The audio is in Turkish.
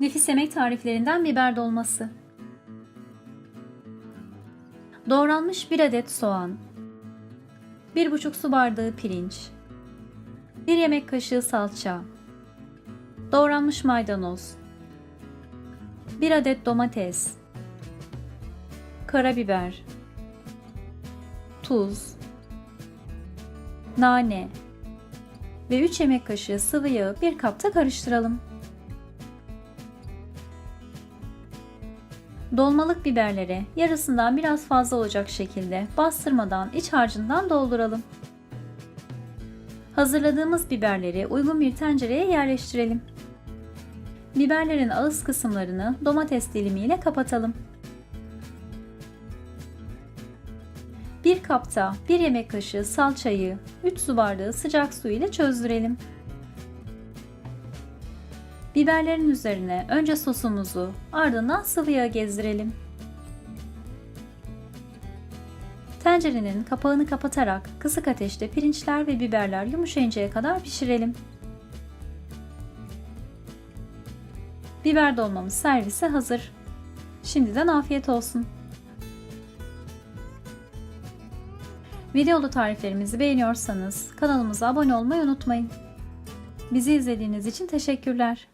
Nefis yemek tariflerinden biber dolması. Doğranmış 1 adet soğan. 1,5 su bardağı pirinç. 1 yemek kaşığı salça. Doğranmış maydanoz. 1 adet domates. Karabiber. Tuz. Nane ve 3 yemek kaşığı sıvı yağı bir kapta karıştıralım. Dolmalık biberlere yarısından biraz fazla olacak şekilde bastırmadan iç harcından dolduralım. Hazırladığımız biberleri uygun bir tencereye yerleştirelim. Biberlerin ağız kısımlarını domates dilimiyle kapatalım. Bir kapta 1 yemek kaşığı salçayı 3 su bardağı sıcak su ile çözdürelim. Biberlerin üzerine önce sosumuzu ardından sıvı yağ gezdirelim. Tencerenin kapağını kapatarak kısık ateşte pirinçler ve biberler yumuşayıncaya kadar pişirelim. Biber dolmamız servise hazır. Şimdiden afiyet olsun. Videolu tariflerimizi beğeniyorsanız kanalımıza abone olmayı unutmayın. Bizi izlediğiniz için teşekkürler.